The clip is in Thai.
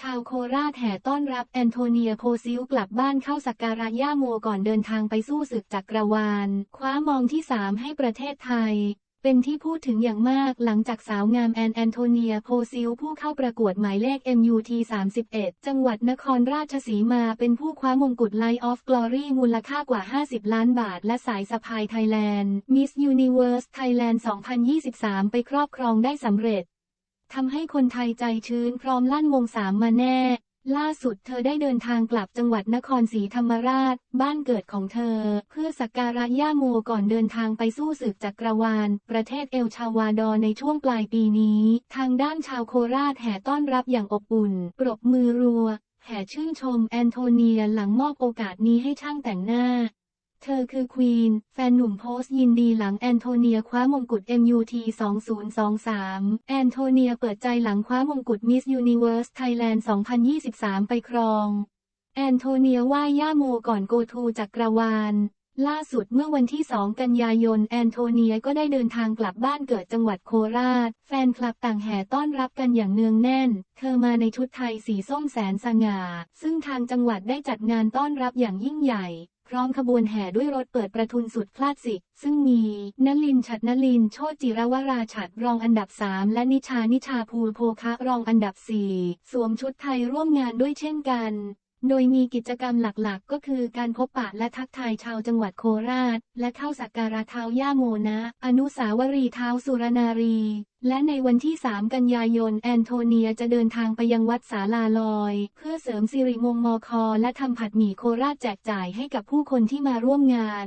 ชาวโคราชแห่ต้อนรับแอนโทเนียโพซิลกลับบ้านเข้าสักการะย่าโมก่อนเดินทางไปสู้ศึกจักรวาล คว้ามองที่3ให้ประเทศไทย เป็นที่พูดถึงอย่างมากหลังจากสาวงามแอนแอนโทเนียโพซิลผู้เข้าประกวดหมายเลข MUT 31 จังหวัดนครราชสีมาเป็นผู้คว้ามงกุฎ Light of Glory มูลค่ากว่า 50 ล้านบาท และสายสะพายไทยแลนด์ Miss Universe Thailand 2023 ไปครอบครองได้สำเร็จ ทำให้คนไทยใจชื้นพร้อมลั่นวงสามมาแน่ ล่าสุดเธอได้เดินทางกลับจังหวัดนครศรีธรรมราช บ้านเกิดของเธอ เพื่อสักการะย่าโมก่อนเดินทางไปสู้ศึกจักรวาล ประเทศเอลชาวาดอในช่วงปลายปีนี้ ทางด้านชาวโคราชแห่ต้อนรับอย่างอบอุ่น ปรบมือรัว แห่ชื่นชมแอนโทเนียหลังมอบโอกาสนี้ให้ช่างแต่งหน้า เธอคือควีน แฟนหนุ่มโพสต์ยินดีหลังแอนโทเนียคว้ามงกุฎ MUT 2023 แอนโทเนียเปิดใจหลังคว้ามงกุฎ Miss Universe Thailand 2023 ไปครอง แอนโทเนียไหว้ย่าโมก่อนโกทูจักรวาล ล่าสุดเมื่อวันที่ 2 กันยายน แอนโทเนียก็ได้เดินทางกลับบ้านเกิดจังหวัดโคราช แฟนคลับต่างแห่ต้อนรับกันอย่างเนืองแน่น เธอมาในชุดไทยสีส้มแสนสง่า ซึ่งทางจังหวัดได้จัดงานต้อนรับอย่างยิ่งใหญ่ พร้อมขบวนแห่ด้วยรถเปิดประทุนสุดคลาสสิก ซึ่งมีนลินชัดนลินโชติจิรวราชัดรองอันดับ 3 และนิชานิชาภูโพคะรองอันดับ 4 สวมชุดไทยร่วมงานด้วยเช่นกัน โดยมีกิจกรรมหลักๆ ก็คือการพบปะและทักทายชาวจังหวัดโคราช และเข้าสักการะเท้าย่าโมนะ อนุสาวรีย์เท้าสุรนารี และในวันที่ 3 กันยายน แอนโทเนียจะเดินทางไปยังวัดสาลาลอย เพื่อเสริมสิริมงมอคอ และทำผัดหมี่โคราชแจกจ่ายให้กับผู้คนที่มาร่วมงาน